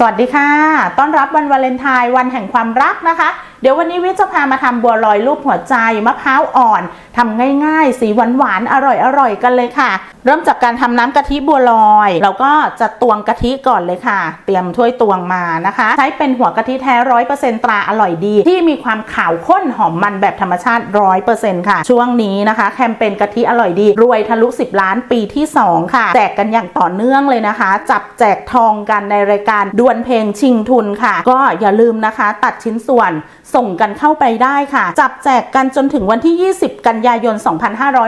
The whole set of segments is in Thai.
สวัสดีค่ะ ต้อนรับวันวาเลนไทน์วันแห่งความรักนะคะ เดี๋ยววันนี้วิจะพามาทำบัวลอยรูปหัวใจมะพร้าวอ่อน ทำง่ายๆ สีหวานๆ อร่อยๆ กันเลยค่ะ เริ่มจากการทำน้ำกะทิบัวลอย เราก็จะตวงกะทิก่อนเลยค่ะ เตรียมถ้วยตวงมานะคะ ใช้เป็นหัวกะทิแท้ร้อยเปอร์เซ็นตราอร่อยดี ที่มีความขาวข้นหอมมันแบบธรรมชาติร้อยเปอร์เซ็นต์ค่ะ ช่วงนี้นะคะ แคมเปญกะทิอร่อยดี รวยทะลุ 10 ล้านปีที่ 2 ค่ะ แจกกันอย่างต่อเนื่องเลยนะคะ จับแจกทองกันในรายการดวลเพลงชิงทุนค่ะ ก็อย่าลืมนะคะ ตัดชิ้นส่วนส่งกันเข้าไปได้ค่ะ จับแจกกันจนถึงวันที่ 20 กันยายน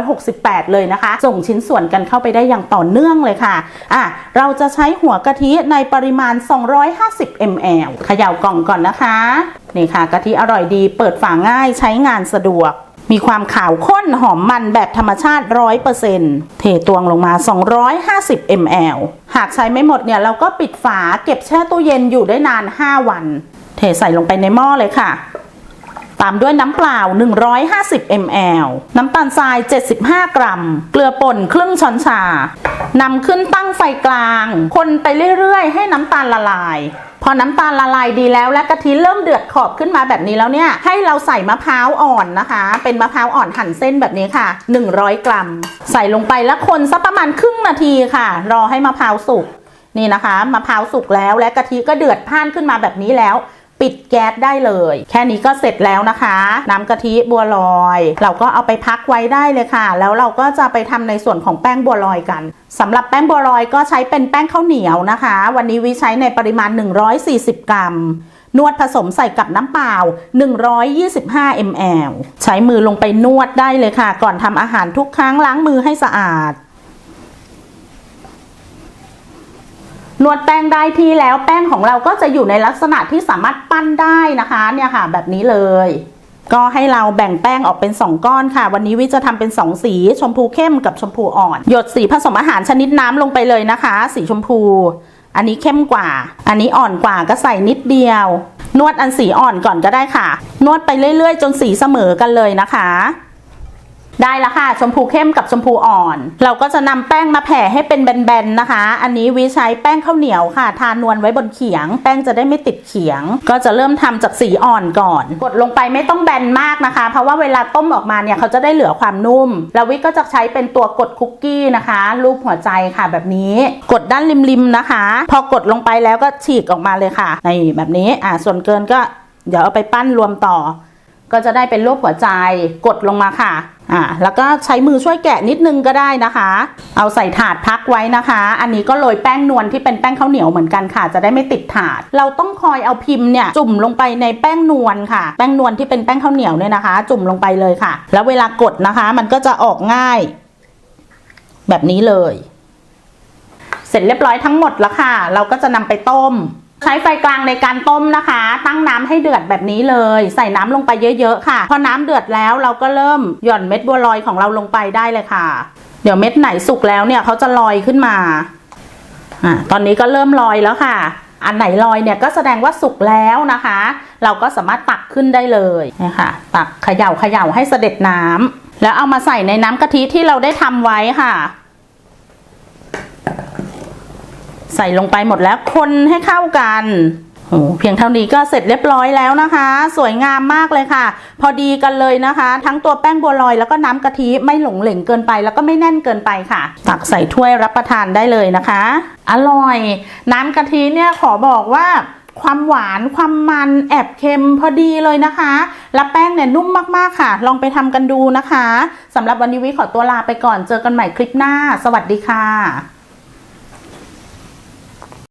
2568 เลยนะคะ ส่งชิ้นส่วนกันเข้าไปได้อย่างต่อเนื่องเลยค่ะอะ เราจะใช้หัวกะทิในปริมาณ 250 ml เขย่ากล่องก่อนนะคะ นี่ค่ะกะทิอร่อยดี เปิดฝาง่ายใช้งานสะดวกมีความขาวข้นหอมมันแบบธรรมชาติ 100%เทตวงลงมา 250 ml หากใช้ไม่หมดเนี่ยเราก็ปิดฝาเก็บแช่ตู้เย็นอยู่ได้นาน 5 วัน เทใส่ลงไปในหม้อเลยค่ะ ตามด้วยน้ำเปล่า 150 ml น้ำตาลทราย 75 กรัม เกลือป่นครึ่งช้อนชานำขึ้นตั้งไฟกลาง คนไปเรื่อยๆ ให้น้ำตาลละลายพอน้ำตาลละลายดีแล้วและกะทิเริ่มเดือดขอบขึ้นมาแบบนี้แล้วเนี่ย ให้เราใส่มะพร้าวอ่อนนะคะ เป็นมะพร้าวอ่อนหั่นเส้นแบบนี้ค่ะ 100 กรัม ใส่ลงไปแล้วคนสักประมาณครึ่งนาทีค่ะ รอให้มะพร้าวสุกนี่นะคะมะพร้าวสุกแล้วและกะทิก็เดือดพ่านขึ้นมาแบบนี้แล้ว ปิดแก๊สได้เลย แค่นี้ก็เสร็จแล้วนะคะ น้ำกะทิบัวลอย เราก็เอาไปพักไว้ได้เลยค่ะ แล้วเราก็จะไปทำในส่วนของแป้งบัวลอยกันสำหรับแป้งบัวลอยก็ใช้เป็นแป้งข้าวเหนียวนะคะ วันนี้วิใช้ในปริมาณ 140 กรัมนวดผสมใส่กับน้ำเปล่า 125 ml ใช้มือลงไปนวดได้เลยค่ะ ก่อนทำอาหารทุกครั้งล้างมือให้สะอาด นวดแป้งได้ที่แล้วแป้งของเราก็จะอยู่ในลักษณะที่สามารถปั้นได้นะคะเนี่ยค่ะ แบบนี้เลย ก็ให้เราแบ่งแป้งออกเป็น 2 ก้อนค่ะ วันนี้วิจะทำเป็น 2 สีชมพูเข้มกับชมพูอ่อน หยดสีผสมอาหารชนิดน้ำลงไปเลยนะคะ สีชมพู อันนี้เข้มกว่า อันนี้อ่อนกว่าก็ใส่นิดเดียว นวดอันสีอ่อนก่อนก็ได้ค่ะ นวดไปเรื่อยๆ จนสีเสมอกันเลยนะคะ ได้แล้วค่ะ ชมพูเข้มกับชมพูอ่อน เราก็จะนำแป้งมาแผ่ให้เป็นแบนๆนะคะ อันนี้วิใช้แป้งข้าวเหนียวค่ะ ทานวลไว้บนเขียง แป้งจะได้ไม่ติดเขียง ก็จะเริ่มทำจากสีอ่อนก่อน กดลงไปไม่ต้องแบนมากนะคะ เพราะว่าเวลาต้มออกมาเนี่ยเขาจะได้เหลือความนุ่ม แล้ววิก็จะใช้เป็นตัวกดคุกกี้นะคะ รูปหัวใจค่ะแบบนี้ กดด้านริมๆนะคะ พอกดลงไปแล้วก็ฉีกออกมาเลยค่ะนี่แบบนี้อ่าส่วนเกินก็เดี๋ยวเอาไปปั้นรวมต่อ ก็จะได้เป็นรูปหัวใจกดลงมาค่ะ อ่าแล้วก็ใช้มือช่วยแกะนิดนึงก็ได้นะคะ เอาใส่ถาดพักไว้นะคะ อันนี้ก็โรยแป้งนวลที่เป็นแป้งข้าวเหนียวเหมือนกันค่ะ จะได้ไม่ติดถาด เราต้องคอยเอาพิมพ์เนี่ยจุ่มลงไปในแป้งนวลค่ะ แป้งนวลที่เป็นแป้งข้าวเหนียวเนี่ยนะคะ จุ่มลงไปเลยค่ะ แล้วเวลากดนะคะ มันก็จะออกง่าย แบบนี้เลย เสร็จเรียบร้อยทั้งหมดแล้วค่ะ เราก็จะนำไปต้ม ใช้ไฟกลางในการต้มนะคะ ตั้งน้ำให้เดือดแบบนี้เลย ใส่น้ำลงไปเยอะๆค่ะ พอน้ำเดือดแล้วเราก็เริ่มหย่อนเม็ดบัวลอยของเราลงไปได้เลยค่ะ เดี๋ยวเม็ดไหนสุกแล้วเนี่ยเขาจะลอยขึ้นมาอะตอนนี้ก็เริ่มลอยแล้วค่ะ อันไหนลอยเนี่ยก็แสดงว่าสุกแล้วนะคะ เราก็สามารถตักขึ้นได้เลยนะคะตักเขย่าเขย่าให้เสด็จน้ำแล้วเอามาใส่ในน้ำกะทิที่เราได้ทำไว้ค่ะ ใส่ลงไปหมดแล้วคนให้เข้ากันโอ้เพียงเท่านี้ก็เสร็จเรียบร้อยแล้วนะคะ สวยงามมากเลยค่ะ พอดีกันเลยนะคะ ทั้งตัวแป้งบัวลอยแล้วก็น้ำกะทิไม่หลงเหลงเกินไป แล้วก็ไม่แน่นเกินไปค่ะ ตักใส่ถ้วยรับประทานได้เลยนะคะ อร่อย น้ำกะทิเนี่ยขอบอกว่าความหวานความมันแอบเค็มพอดีเลยนะคะ และแป้งเนี่ยนุ่มมากๆค่ะ ลองไปทำกันดูนะคะสำหรับวันนี้วิขอตัวลาไปก่อนเจอกันใหม่คลิปหน้า สวัสดีค่ะ